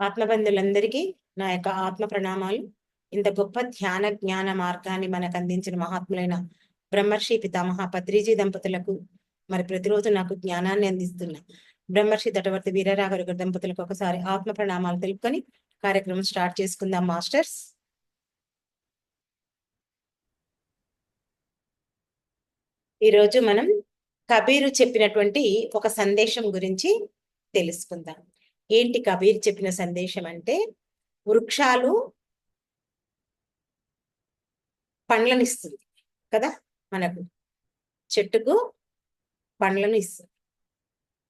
ఆత్మబంధులందరికీ నా యొక్క ఆత్మ ప్రణామాలు. ఇంత గొప్ప ధ్యాన జ్ఞాన మార్గాన్ని మనకు అందించిన మహాత్ములైన బ్రహ్మర్షి పితామహ పత్రిజీ దంపతులకు మరి ప్రతిరోజు నాకు జ్ఞానాన్ని అందిస్తున్న బ్రహ్మర్షి తటవర్తి వీరరాఘరు దంపతులకు ఒకసారి ఆత్మ ప్రణామాలు తెలుపుకొని కార్యక్రమం స్టార్ట్ చేసుకుందాం మాస్టర్స్. ఈరోజు మనం కబీరు చెప్పినటువంటి ఒక సందేశం గురించి తెలుసుకుందాం. ఏంటి కబీర్ చెప్పిన సందేశం అంటే వృక్షాలు పండ్లను ఇస్తుంది కదా మనకు. చెట్టుకు పండ్లను ఇస్తుంది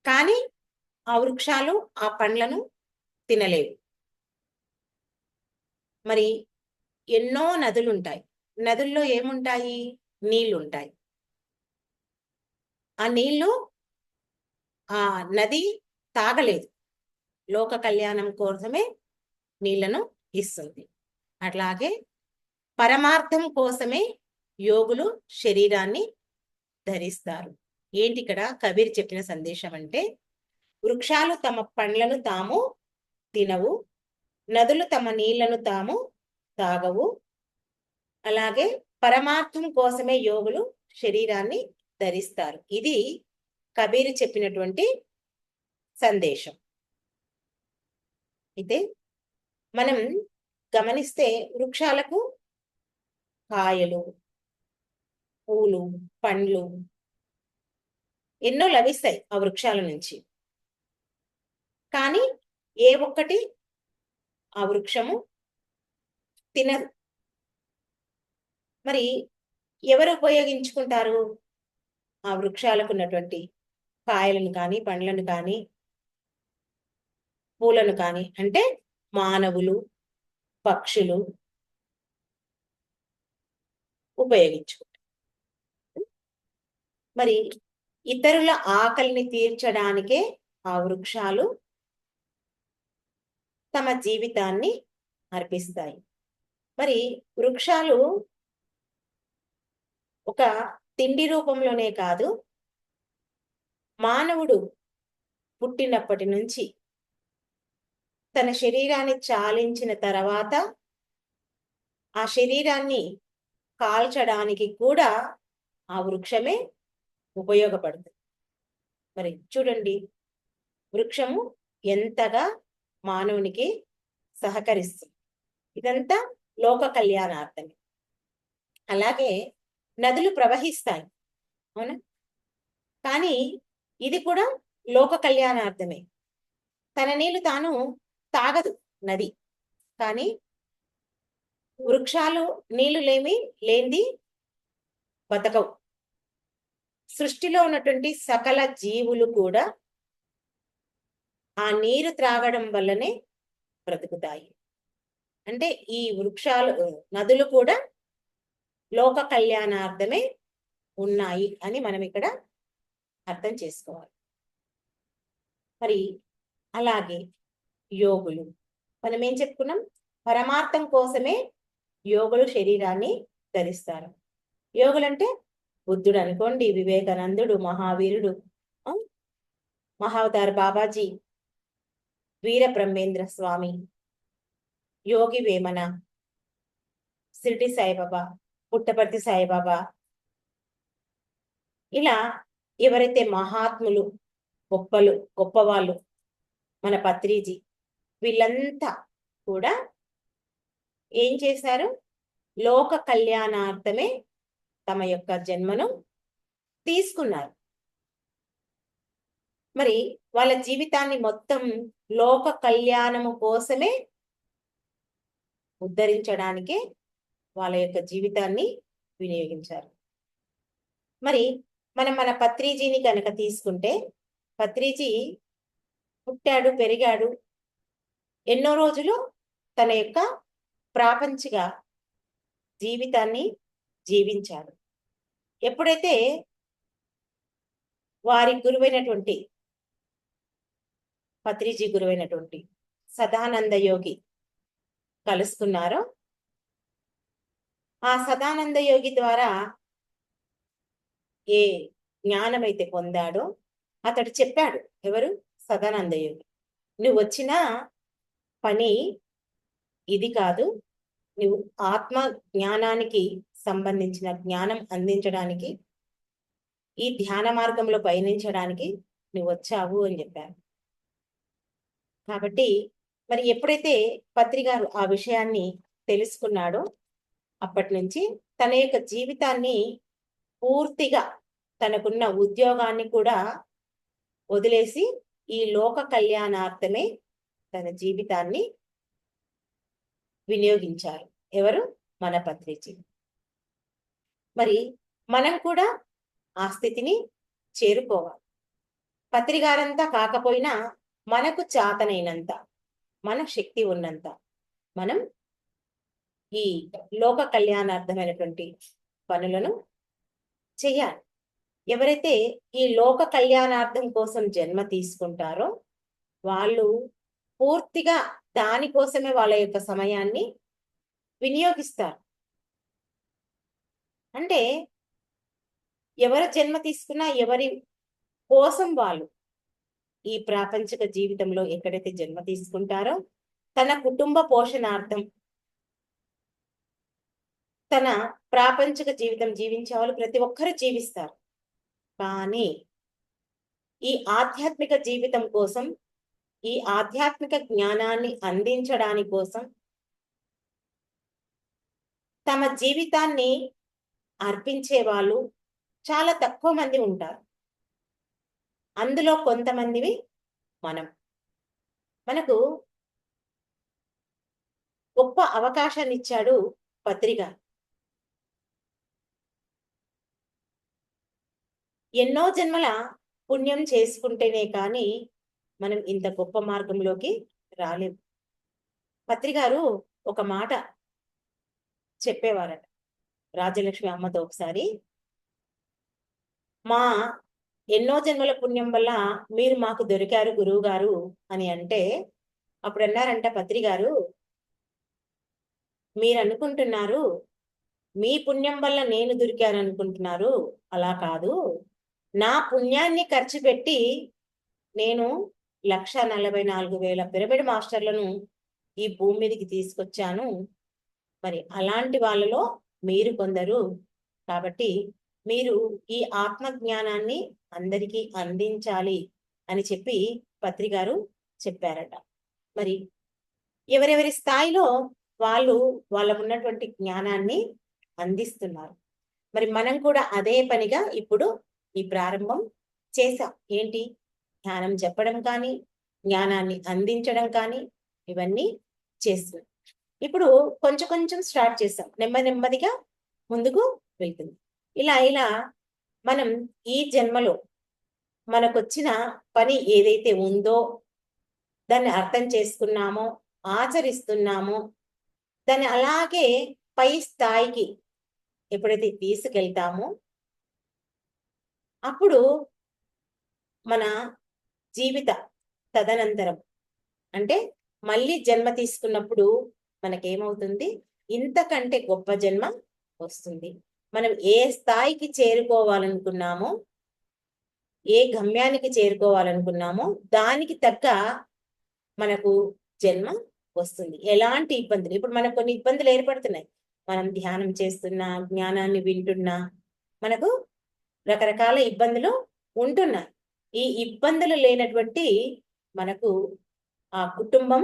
కానీ ఆ వృక్షాలు ఆ పండ్లను తినలేవు. మరి ఎన్నో నదులు ఉంటాయి నదుల్లో ఏముంటాయి? నీళ్ళు ఉంటాయి ఆ నీళ్ళు ఆ నది తాగలేదు. లోక కళ్యాణం కోసమే నీళ్ళను ఇస్తుంది. అట్లాగే పరమార్థం కోసమే యోగులు శరీరాన్ని ధరిస్తారు. ఏంటి ఇక్కడ కబీర్ చెప్పిన సందేశం అంటే వృక్షాలు తమ పండ్లను తాము తినవు నదులు తమ నీళ్ళను తాము తాగవు. అలాగే పరమార్థం కోసమే యోగులు శరీరాన్ని ధరిస్తారు. ఇది కబీరు చెప్పినటువంటి సందేశం. అయితే మనం గమనిస్తే వృక్షాలకు కాయలు పూలు పండ్లు ఎన్నో లభిస్తాయి ఆ వృక్షాల నుంచి. కానీ ఏ ఒక్కటి ఆ వృక్షము తినదు. మరి ఎవరు ఉపయోగించుకుంటారు? ఆ వృక్షాలకు ఉన్నటువంటి కాయలను కానీ పండ్లను కానీ పూలను కానీ అంటే మానవులు పక్షులు ఉపయోగించుకుంటారు. మరి ఇతరుల ఆకలిని తీర్చడానికే ఆ వృక్షాలు తమ జీవితాన్ని అర్పిస్తాయి. మరి వృక్షాలు ఒక తిండి రూపంలోనే కాదు మానవుడు పుట్టినప్పటి నుంచి తన శరీరాన్ని చాలించిన తర్వాత ఆ శరీరాన్ని కాల్చడానికి కూడా ఆ వృక్షమే ఉపయోగపడుతుంది. మరి చూడండి వృక్షము ఎంతగా మానవునికి సహకరిస్తుంది. ఇదంతా లోక కళ్యాణార్థమే. అలాగే నదులు ప్రవహిస్తాయి అవునా? కానీ ఇది కూడా లోక కళ్యాణార్థమే. తన నీళ్ళు తాను తాగదు నది. కానీ వృక్షాలు నీళ్ళు లేమి లేనిది బతకవు. సృష్టిలో ఉన్నటువంటి సకల జీవులు కూడా ఆ నీరు త్రాగడం వల్లనే బ్రతుకుతాయి. అంటే ఈ వృక్షాలు నదులు కూడా లోక కళ్యాణార్థమే ఉన్నాయి అని మనం ఇక్కడ అర్థం చేసుకోవాలి. మరి అలాగే యోగులు. మనం ఏం చెప్పుకున్నాం? పరమార్థం కోసమే యోగులు శరీరాన్ని ధరిస్తారు. యోగులు అంటే బుద్ధుడు అనుకోండి వివేకానందుడు మహావీరుడు. మహావతార్ బాబాజీ వీర బ్రహ్మేంద్ర స్వామి యోగి వేమన సిరిటి సాయిబాబా పుట్టపర్తి సాయిబాబా. ఇలా ఎవరైతే మహాత్ములు గొప్పలు గొప్పవాళ్ళు మన పత్రిజీ వీళ్ళంతా కూడా ఏం చేశారు? లోక కళ్యాణార్థమే తమ యొక్క జన్మను తీసుకున్నారు. మరి వాళ్ళ జీవితాన్ని మొత్తం లోక కళ్యాణము కోసమే ఉద్ధరించడానికే వాళ్ళ యొక్క జీవితాన్ని వినియోగించారు. మరి మనం మన పత్రిజీని కనుక తీసుకుంటే పత్రిజీ పుట్టాడు పెరిగాడు ఎన్నో రోజులు తన యొక్క ప్రాపంచిక జీవితాన్ని జీవించాడు. ఎప్పుడైతే వారి గురువైనటువంటి పత్రిజీ గురువైనటువంటి సదానంద యోగి కలుసుకున్నారో ఆ సదానంద యోగి ద్వారా ఏ జ్ఞానమైతే పొందాడో అతడు చెప్పాడు ఎవరు? సదానంద యోగి. నువ్వు వచ్చినా పని ఇది కాదు. నువ్వు ఆత్మ జ్ఞానానికి సంబంధించిన జ్ఞానం అందించడానికి ఈ ధ్యాన మార్గంలో పయనించడానికి నువ్వు వచ్చావు అని చెప్పారు. కాబట్టి మరి ఎప్పుడైతే పత్రి గారు ఆ విషయాన్ని తెలుసుకున్నాడో అప్పటి నుంచి తన యొక్క జీవితాన్ని పూర్తిగా తనకున్న ఉద్యోగాన్ని కూడా వదిలేసి ఈ లోక కళ్యాణార్థమే తన జీవితాన్ని వినియోగించారు ఎవరు? మన పత్రిజీ. మరి మనం కూడా ఆ స్థితిని చేరుకోవాలి. పత్రికారంతా కాకపోయినా మనకు చాతనైనంత మన శక్తి ఉన్నంత మనం ఈ లోక కళ్యాణార్థమైనటువంటి పనులను చేయాలి. ఎవరైతే ఈ లోక కళ్యాణార్థం కోసం జన్మ తీసుకుంటారో వాళ్ళు పూర్తిగా దానికోసమే వాళ్ళ యొక్క సమయాన్ని వినియోగిస్తారు. అంటే ఎవరు జన్మ తీసుకున్నా ఎవరి కోసం వాళ్ళు ఈ ప్రాపంచిక జీవితంలో ఎక్కడైతే జన్మ తీసుకుంటారో తన కుటుంబ పోషణార్థం తన ప్రాపంచిక జీవితం జీవించే వాళ్ళు ప్రతి ఒక్కరు జీవిస్తారు. కానీ ఈ ఆధ్యాత్మిక జీవితం కోసం ఈ ఆధ్యాత్మిక జ్ఞానాన్ని అందించడాని కోసం తమ జీవితాన్ని అర్పించే వాళ్ళు చాలా తక్కువ మంది ఉంటారు. అందులో కొంతమందివి మనం. మనకు గొప్ప అవకాశాన్ని ఇచ్చాడు పత్రిక. ఎన్నో జన్మల పుణ్యం చేసుకుంటేనే కానీ మనం ఇంత గొప్ప మార్గంలోకి రాలేము పత్రికారు ఒక మాట చెప్పేవారట. రాజలక్ష్మి అమ్మతో ఒకసారి మా ఎన్నో జన్మల పుణ్యం వల్ల మీరు మాకు దొరికారు గురువు గారు అని అంటే అప్పుడు అన్నారంట పత్రి గారు మీరు అనుకుంటున్నారు మీ పుణ్యం వల్ల నేను దొరికాను అనుకుంటున్నారు అలా కాదు. నా పుణ్యాన్ని ఖర్చు పెట్టి నేను లక్ష నలభై నాలుగు వేల పిరమిడ్ మాస్టర్లను ఈ భూమి మీదకి తీసుకొచ్చాను. మరి అలాంటి వాళ్ళలో మీరు కొందరు. కాబట్టి మీరు ఈ ఆత్మ జ్ఞానాన్ని అందరికీ అందించాలి అని చెప్పి పత్రికారు చెప్పారట. మరి ఎవరెవరి స్థాయిలో వాళ్ళు వాళ్ళకు ఉన్నటువంటి జ్ఞానాన్ని అందిస్తున్నారు. మరి మనం కూడా అదే పనిగా ఇప్పుడు ఈ ప్రారంభం చేశాం. ఏంటి? ధ్యానం చెప్పడం కానీ జ్ఞానాన్ని అందించడం కానీ ఇవన్నీ చేస్తున్నాం ఇప్పుడు కొంచెం కొంచెం స్టార్ట్ చేస్తాం. నెమ్మది నెమ్మదిగా ముందుకు వెళ్తుంది. ఇలా ఇలా మనం ఈ జన్మలో మనకొచ్చిన పని ఏదైతే ఉందో దాన్ని అర్థం చేసుకున్నామో ఆచరిస్తున్నామో దాన్ని అలాగే పై స్థాయికి ఎప్పుడైతే తీసుకెళ్తామో అప్పుడు మన జీవిత తదనంతరం. అంటే మళ్ళీ జన్మ తీసుకున్నప్పుడు మనకేమవుతుంది? ఇంతకంటే గొప్ప జన్మ వస్తుంది. మనం ఏ స్థాయికి చేరుకోవాలనుకున్నామో ఏ గమ్యానికి చేరుకోవాలనుకున్నామో దానికి తగ్గ మనకు జన్మ వస్తుంది. ఎలాంటి ఇబ్బందులు? ఇప్పుడు మనకు కొన్ని ఇబ్బందులు ఏర్పడుతున్నాయి. మనం ధ్యానం చేస్తున్నా జ్ఞానాన్ని వింటున్నా మనకు రకరకాల ఇబ్బందులు ఉంటున్నాయి. ఈ ఇబ్బందులు లేనటువంటి మనకు ఆ కుటుంబం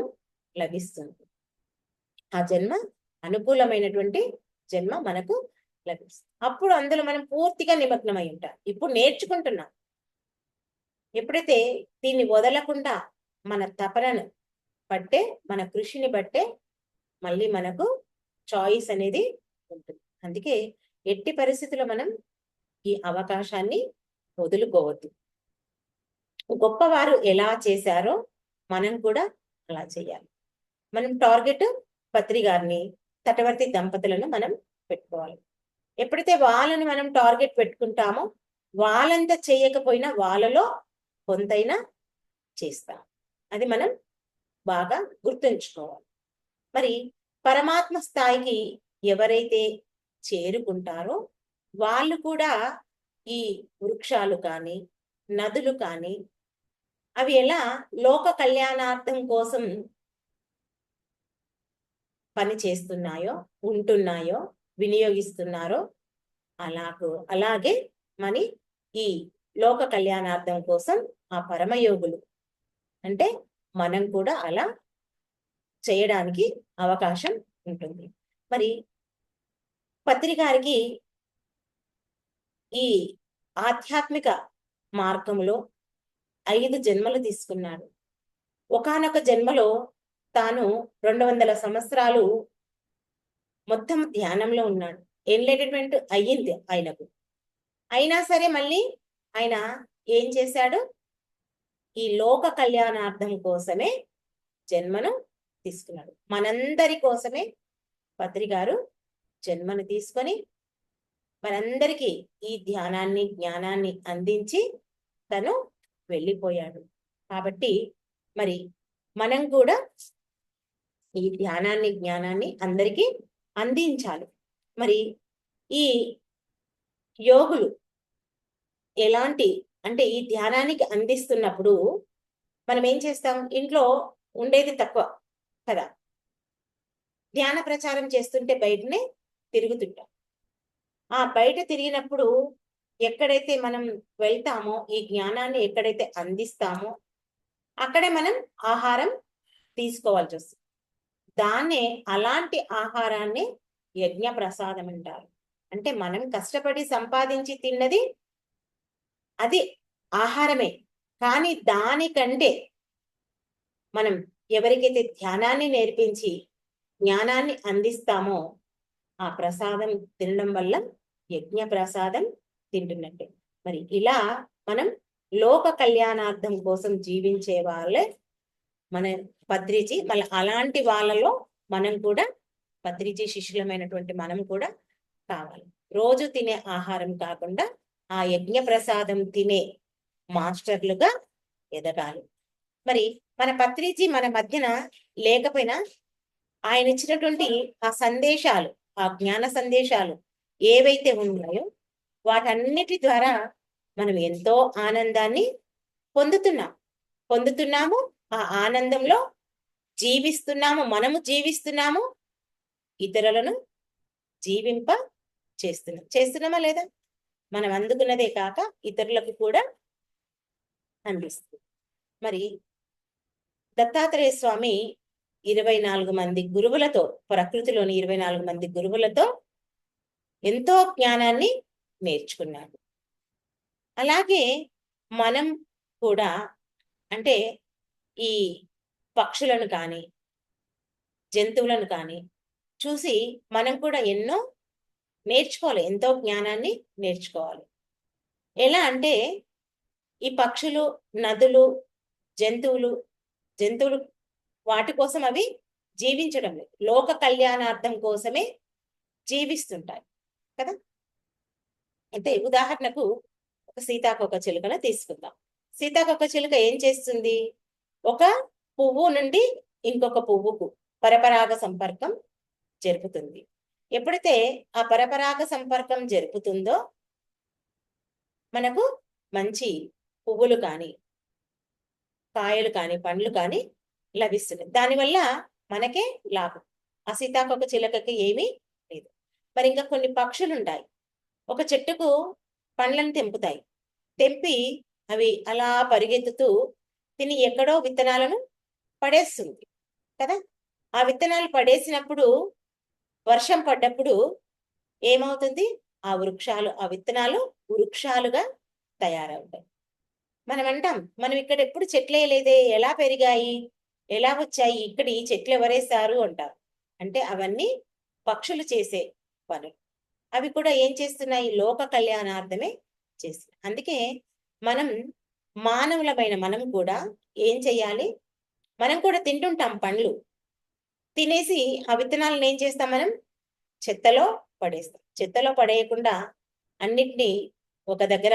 లభిస్తుంది. ఆ జన్మ అనుకూలమైనటువంటి జన్మ మనకు లభిస్తుంది. అప్పుడు అందులో మనం పూర్తిగా నిమగ్నమై ఉంటాం. ఇప్పుడు నేర్చుకుంటున్నాం. ఎప్పుడైతే దీన్ని వదలకుండా మన తపనను బట్టే మన కృషిని బట్టే మళ్ళీ మనకు చాయిస్ అనేది ఉంటుంది. అందుకే ఎట్టి పరిస్థితుల్లో మనం ఈ అవకాశాన్ని వదులుకోవద్దు. గొప్పవారు ఎలా చేశారో మనం కూడా అలా చేయాలి. మనం టార్గెట్ పత్రి గారిని తటవర్తి దంపతులను మనం పెట్టుకోవాలి. ఎప్పుడైతే వాళ్ళని మనం టార్గెట్ పెట్టుకుంటామో వాళ్ళంతా చేయకపోయినా వాళ్ళలో కొంతైనా చేస్తాం. అది మనం బాగా గుర్తుంచుకోవాలి. మరి పరమాత్మ స్థాయికి ఎవరైతే చేరుకుంటారో వాళ్ళు కూడా ఈ వృక్షాలు కానీ నదులు కానీ అవి ఎలా? లోక కళ్యాణార్థం కోసం పని చేస్తున్నాయో ఉంటున్నాయో వినియోగిస్తున్నారో అలాగూ అలాగే మరి ఈ లోక కళ్యాణార్థం కోసం ఆ పరమయోగులు అంటే మనం కూడా అలా చేయడానికి అవకాశం ఉంటుంది. మరి పత్రికారికి ఈ ఆధ్యాత్మిక మార్గంలో ఐదు జన్మలు తీసుకున్నాడు. ఒకానొక జన్మలో తాను రెండు వందల సంవత్సరాలు మొత్తం ధ్యానంలో ఉన్నాడు. ఎన్లైటమెంట్ అయ్యింది ఆయనకు. అయినా సరే మళ్ళీ ఆయన ఏం చేశాడు? ఈ లోక కళ్యాణార్థం కోసమే జన్మను తీసుకున్నాడు. మనందరి కోసమే పత్రి గారు జన్మను తీసుకొని మనందరికీ ఈ ధ్యానాన్ని జ్ఞానాన్ని అందించి తను వెళ్ళిపోయాడు. కాబట్టి మరి మనం కూడా ఈ ధ్యానాన్ని జ్ఞానాన్ని అందరికీ అందించాలి. మరి ఈ యోగులు ఎలాంటి అంటే ఈ ధ్యానానికి అందిస్తున్నప్పుడు మనం ఏం చేస్తాం? ఇంట్లో ఉండేది తక్కువ కదా. ధ్యాన ప్రచారం చేస్తుంటే బయటనే తిరుగుతుంటాం. ఆ బయట తిరిగినప్పుడు ఎక్కడైతే మనం వెళ్తామో ఈ జ్ఞానాన్ని ఎక్కడైతే అందిస్తామో అక్కడే మనం ఆహారం తీసుకోవాల్సి వస్తుంది. దాన్నే అలాంటి ఆహారాన్ని యజ్ఞ ప్రసాదం అంటారు. అంటే మనం కష్టపడి సంపాదించి తిన్నది అది ఆహారమే. కానీ దానికంటే మనం ఎవరికైతే ధ్యానాన్ని నేర్పించి జ్ఞానాన్ని అందిస్తామో ఆ ప్రసాదం తినడం వల్ల యజ్ఞ ప్రసాదం తింటున్నట్టే. మరి ఇలా మనం లోక కళ్యాణార్థం కోసం జీవించే వాళ్ళే మన పత్రిజీ మళ్ళీ అలాంటి వాళ్ళలో మనం కూడా పత్రిజీ శిష్యులమైనటువంటి మనం కూడా కావాలి. రోజు తినే ఆహారం కాకుండా ఆ యజ్ఞ ప్రసాదం తినే మాస్టర్లుగా ఎదగాలి. మరి మన పత్రిజీ మన మధ్యన లేకపోయినా ఆయన ఇచ్చినటువంటి ఆ సందేశాలు ఆ జ్ఞాన సందేశాలు ఏవైతే ఉన్నాయో వాటన్నిటి ద్వారా మనం ఎంతో ఆనందాన్ని పొందుతున్నాం. పొందుతున్నాము ఆ ఆనందంలో జీవిస్తున్నాము మనము జీవిస్తున్నాము ఇతరులను జీవింప చేస్తున్నాం. చేస్తున్నామా లేదా? మనం అందుకున్నదే కాక ఇతరులకు కూడా అందిస్తుంది మరి దత్తాత్రేయ స్వామి ఇరవై నాలుగు మంది గురువులతో ప్రకృతిలోని ఇరవై నాలుగు మంది గురువులతో ఎంతో జ్ఞానాన్ని నేర్చుకున్నాడు అలాగే మనం కూడా అంటే ఈ పక్షులను కానీ జంతువులను కానీ చూసి మనం కూడా ఎన్నో నేర్చుకోవాలి ఎంతో జ్ఞానాన్ని నేర్చుకోవాలి. ఎలా అంటే ఈ పక్షులు నదులు జంతువులు జంతువులు వాటి కోసం అవి జీవించడం లేదు. లోక కళ్యాణార్థం కోసమే జీవిస్తుంటాయి. కదా? అయితే ఉదాహరణకు ఒక సీతాకొక చిలుకను తీసుకుందాం. సీతాకొక చిలుక ఏం చేస్తుంది? ఒక పువ్వు నుండి ఇంకొక పువ్వుకు పరపరాగ సంపర్కం జరుపుతుంది. ఎప్పుడైతే ఆ పరపరాగ సంపర్కం జరుపుతుందో మనకు మంచి పువ్వులు కానీ కాయలు కానీ పండ్లు కానీ లభిస్తున్నాయి దానివల్ల మనకే లాభం. ఆ సీతాకొక చిలకకి ఏమీ లేదు. మరి ఇంకా కొన్ని పక్షులు ఉంటాయి ఒక చెట్టుకు పండ్లను తెంపుతాయి. తెంపి అవి అలా పరిగెత్తుతూ తిని ఎక్కడో విత్తనాలను పడేస్తుంది కదా? ఆ విత్తనాలు పడేసినప్పుడు వర్షం పడ్డప్పుడు ఏమవుతుంది? ఆ వృక్షాలు ఆ విత్తనాలు వృక్షాలుగా తయారవుతాయి. మనం అంటాం మనం ఇక్కడ ఎప్పుడు చెట్లేయలేదే ఎలా పెరిగాయి ఎలా వచ్చాయి ఇక్కడ ఈ చెట్లు ఎవరేస్తారు అంటారు. అంటే అవన్నీ పక్షులు చేసే పనులు. అవి కూడా ఏం చేస్తున్నాయి? లోక కళ్యాణార్థమే చేస్తున్నాయి. అందుకే మనం మానవులమైన మనం కూడా ఏం చెయ్యాలి? మనం కూడా తింటుంటాం పండ్లు. తినేసి ఆ విత్తనాలను ఏం చేస్తాం మనం? చెత్తలో పడేస్తాం. చెత్తలో పడేయకుండా అన్నిటినీ ఒక దగ్గర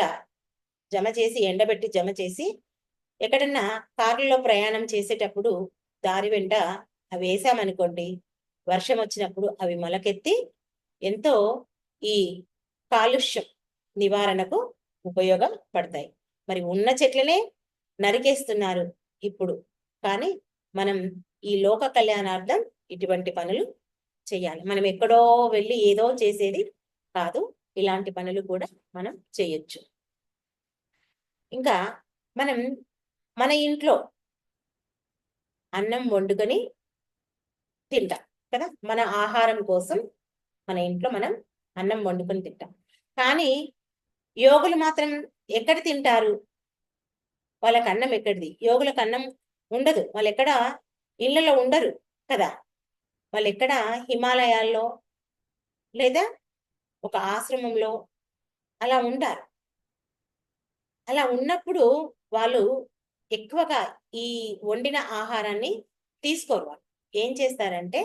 జమ చేసి ఎండబెట్టి జమ చేసి ఎక్కడన్నా కారులో ప్రయాణం చేసేటప్పుడు దారి వెంట అవి వేసామనుకోండి వర్షం వచ్చినప్పుడు అవి మొలకెత్తి ఎంతో ఈ కాలుష్యం నివారణకు ఉపయోగపడతాయి మరి ఉన్న చెట్లనే నరికేస్తున్నారు ఇప్పుడు. కానీ మనం ఈ లోక కళ్యాణార్థం ఇటువంటి పనులు చేయాలి. మనం ఎక్కడో వెళ్ళి ఏదో చేసేది కాదు. ఇలాంటి పనులు కూడా మనం చేయొచ్చు. ఇంకా మనం మన ఇంట్లో అన్నం వండుకొని తింటాం కదా? మన ఆహారం కోసం మన ఇంట్లో మనం అన్నం వండుకొని తింటాం. కానీ యోగులు మాత్రం ఎక్కడ తింటారు? వాళ్ళకి అన్నం ఎక్కడిది? యోగులకు అన్నం ఉండదు. వాళ్ళు ఎక్కడ? ఇళ్ళలో ఉండరు కదా. వాళ్ళు ఎక్కడ? హిమాలయాల్లో లేదా ఒక ఆశ్రమంలో అలా ఉంటారు. అలా ఉన్నప్పుడు వాళ్ళు ఎక్కువగా ఈ వండిన ఆహారాన్ని తీసుకోరు వాళ్ళు. ఏం చేస్తారంటే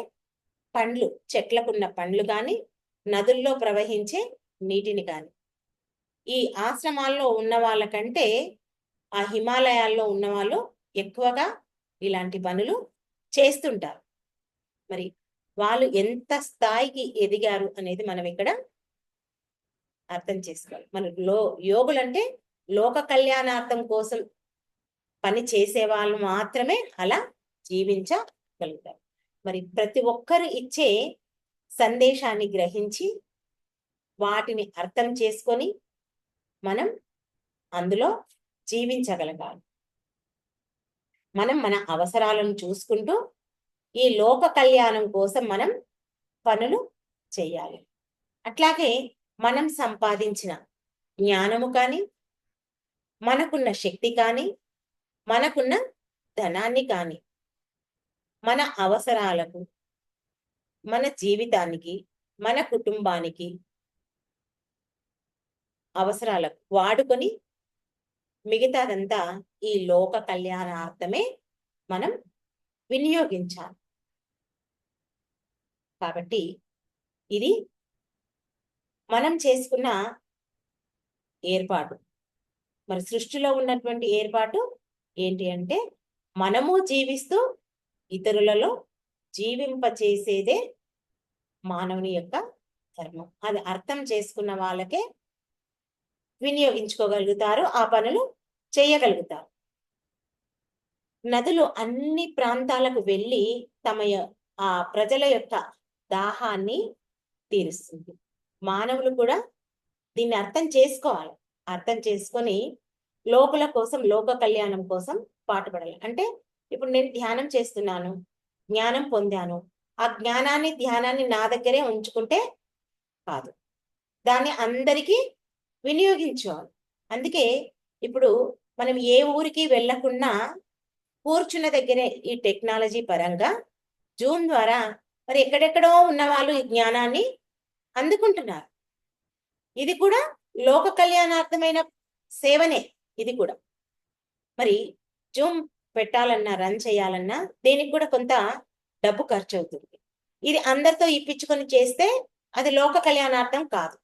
పండ్లు చెట్లకున్న పండ్లు కానీ నదుల్లో ప్రవహించే నీటిని కానీ ఈ ఆశ్రమాల్లో ఉన్న వాళ్ళకంటే ఆ హిమాలయాల్లో ఉన్న వాళ్ళు ఎక్కువగా ఇలాంటి పనులు చేస్తుంటారు. మరి వాళ్ళు ఎంత స్థాయికి ఎదిగారు అనేది మనం ఇక్కడ అర్థం చేసుకోవాలి. మన లో యోగులంటే లోక కళ్యాణార్థం కోసం పని చేసే వాళ్ళు మాత్రమే అలా జీవించగలుగుతారు. మరి ప్రతి ఒక్కరు ఇచ్చే సందేశాన్ని గ్రహించి వాటిని అర్థం చేసుకొని మనం అందులో జీవించగలగాలి. మనం మన అవసరాలను చూసుకుంటూ ఈ లోక కళ్యాణం కోసం మనం పనులు చేయాలి. అట్లాగే మనం సంపాదించిన జ్ఞానము కానీ మనకున్న శక్తి కానీ మనకున్న ధనాన్ని కానీ మన అవసరాలకు మన జీవితానికి మన కుటుంబానికి అవసరాలకు వాడుకొని మిగతాదంతా ఈ లోక కళ్యాణార్థమే మనం వినియోగించాలి. కాబట్టి ఇది మనం చేసుకున్న ఏర్పాటు. మరి సృష్టిలో ఉన్నటువంటి ఏర్పాటు ఏంటి అంటే మనము జీవిస్తూ ఇతరులలో జీవింపచేసేదే మానవుని యొక్క ధర్మం. అది అర్థం చేసుకున్న వాళ్ళకే వినియోగించుకోగలుగుతారు ఆ పనులు చేయగలుగుతారు. నదులు అన్ని ప్రాంతాలకు వెళ్ళి తమ ఆ ప్రజల యొక్క దాహాన్ని తీరుస్తుంది. మానవులు కూడా దీన్ని అర్థం చేసుకోవాలి. అర్థం చేసుకొని లోకుల కోసం లోక కళ్యాణం కోసం పాటుపడాలి. అంటే ఇప్పుడు నేను ధ్యానం చేస్తున్నాను. జ్ఞానం పొందాను. ఆ జ్ఞానాన్ని ధ్యానాన్ని నా దగ్గరే ఉంచుకుంటే కాదు. దాన్ని అందరికీ వినియోగించాలి అందుకే ఇప్పుడు మనం ఏ ఊరికి వెళ్ళకుండా కూర్చున్న దగ్గరే ఈ టెక్నాలజీ పరంగా జూమ్ ద్వారా మరి ఎక్కడెక్కడో ఉన్న వాళ్ళు ఈ జ్ఞానాన్ని అందుకుంటున్నారు. ఇది కూడా లోక కళ్యాణార్థమైన సేవనే ఇది కూడా. మరి జూమ్ పెట్టాలన్నా రన్ చేయాలన్నా దీనికి కూడా కొంత డబ్బు ఖర్చు అవుతుంది ఇది అందరితో ఇప్పించుకొని చేస్తే అది లోక కళ్యాణార్థం కాదు.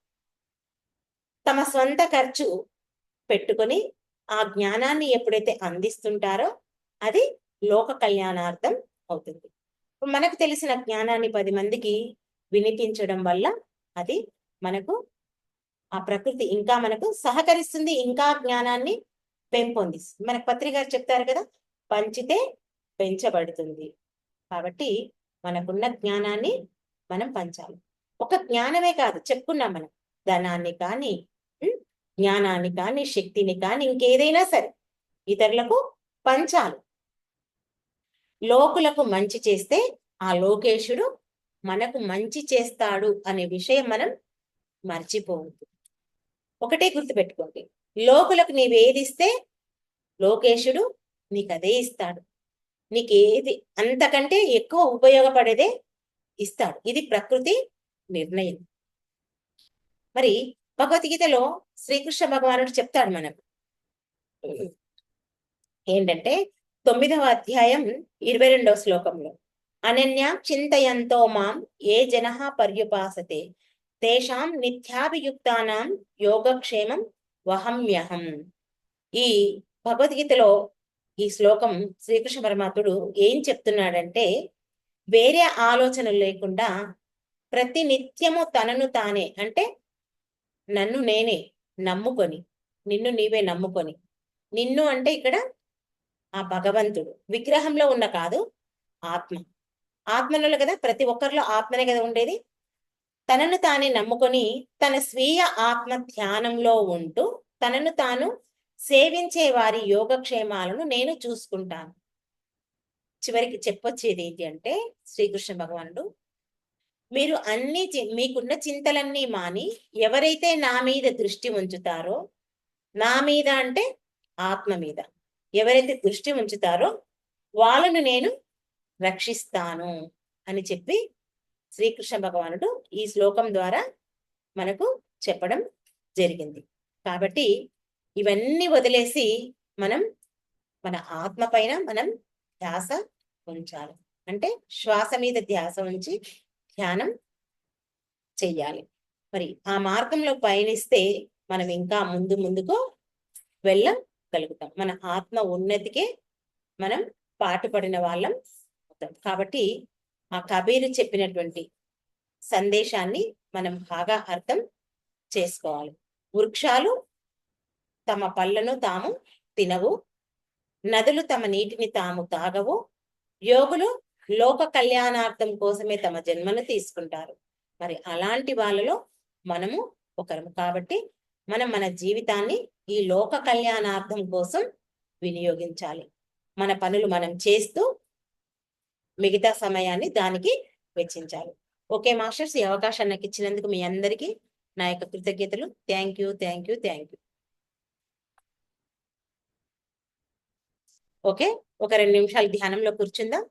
తమ సొంత ఖర్చు పెట్టుకొని ఆ జ్ఞానాన్ని ఎప్పుడైతే అందిస్తుంటారో అది లోక కళ్యాణార్థం అవుతుంది. మనకు తెలిసిన జ్ఞానాన్ని పది మందికి వినిపించడం వల్ల అది మనకు ఆ ప్రకృతి ఇంకా మనకు సహకరిస్తుంది ఇంకా జ్ఞానాన్ని పెంపొందిస్తుంది. మనకు పత్రిక గారు చెప్తారు కదా పంచితే పెంచబడుతుంది. కాబట్టి మనకున్న జ్ఞానాన్ని మనం పంచాలి. ఒక జ్ఞానమే కాదు చెప్పుకున్నాం మనం. ధనాన్ని కానీ జ్ఞానాన్ని కానీ శక్తిని కానీ ఇంకేదైనా సరే ఇతరులకు పంచాలి. లోకులకు మంచి చేస్తే ఆ లోకేశుడు మనకు మంచి చేస్తాడు అనే విషయం మనం మర్చిపోవద్దు. ఒకటే గుర్తుపెట్టుకోండి. లోకులకు నీవేదిస్తే లోకేశుడు నీకు అదే ఇస్తాడు. నీకేది అంతకంటే ఎక్కువ ఉపయోగపడేదే ఇస్తాడు. ఇది ప్రకృతి నిర్ణయం. మరి భగవద్గీతలో శ్రీకృష్ణ భగవానుడు చెప్తాడు మనకు. ఏంటంటే తొమ్మిదవ అధ్యాయం ఇరవై రెండవ శ్లోకంలో అనన్య చింతయంతో మాం ఏ జన పర్యుపాసతే తేషాం నిత్యాభియుక్తానాం యోగక్షేమం వహమ్యహం. ఈ భగవద్గీతలో ఈ శ్లోకం శ్రీకృష్ణ పరమాత్ముడు ఏం చెప్తున్నాడంటే వేరే ఆలోచనలు లేకుండా ప్రతి నిత్యము తనను తానే అంటే నన్ను నేనే నమ్ముకొని నిన్ను నీవే నమ్ముకొని నిన్ను అంటే ఇక్కడ ఆ భగవంతుడు. విగ్రహంలో ఉన్న కాదు ఆత్మ. ఆత్మలో కదా ప్రతి ఒక్కరిలో ఆత్మనే కదా ఉండేది. తనను తానే నమ్ముకొని తన స్వీయ ఆత్మ ధ్యానంలో ఉంటూ తనను తాను సేవించే వారి యోగక్షేమాలను నేను చూసుకుంటాను. చివరికి చెప్పొచ్చేది ఏంటి అంటే శ్రీకృష్ణ భగవానుడు మీరు అన్ని చి- మీకున్న చింతలన్నీ మాని ఎవరైతే నా మీద దృష్టి ఉంచుతారో నా మీద అంటే ఆత్మ మీద ఎవరైతే దృష్టి ఉంచుతారో వాళ్ళను నేను రక్షిస్తాను అని చెప్పి శ్రీకృష్ణ భగవానుడు ఈ శ్లోకం ద్వారా మనకు చెప్పడం జరిగింది. కాబట్టి ఇవన్నీ వదిలేసి మనం మన ఆత్మ పైన మనం ధ్యాస ఉంచాలి. అంటే శ్వాస మీద ధ్యాస ఉంచి ధ్యానం చెయ్యాలి. మరి ఆ మార్గంలో పయనిస్తే మనం ఇంకా ముందు ముందుకు వెళ్ళగలుగుతాం. మన ఆత్మ ఉన్నతికే మనం పాటుపడిన వాళ్ళం అవుతాం. కాబట్టి ఆ కబీరు చెప్పినటువంటి సందేశాన్ని మనం బాగా అర్థం చేసుకోవాలి. వృక్షాలు తమ పళ్ళను తాము తినవు నదులు తమ నీటిని తాము తాగవు యోగులు లోక కళ్యాణార్థం కోసమే తమ జన్మను తీసుకుంటారు. మరి అలాంటి వాళ్ళలో మనము ఒకరము కాబట్టి మనం మన జీవితాన్ని ఈ లోక కళ్యాణార్థం కోసం వినియోగించాలి. మన పనులు మనం చేస్తూ మిగతా సమయాన్ని దానికి వెచ్చించాలి. ఓకే మాస్టర్స్ ఈ అవకాశాన్ని నాకు ఇచ్చినందుకు మీ అందరికీ నా యొక్క కృతజ్ఞతలు. Thank you thank you thank you. Okay? ఒక రెండు నిమిషాలు ధ్యానంలో కూర్చుందాం.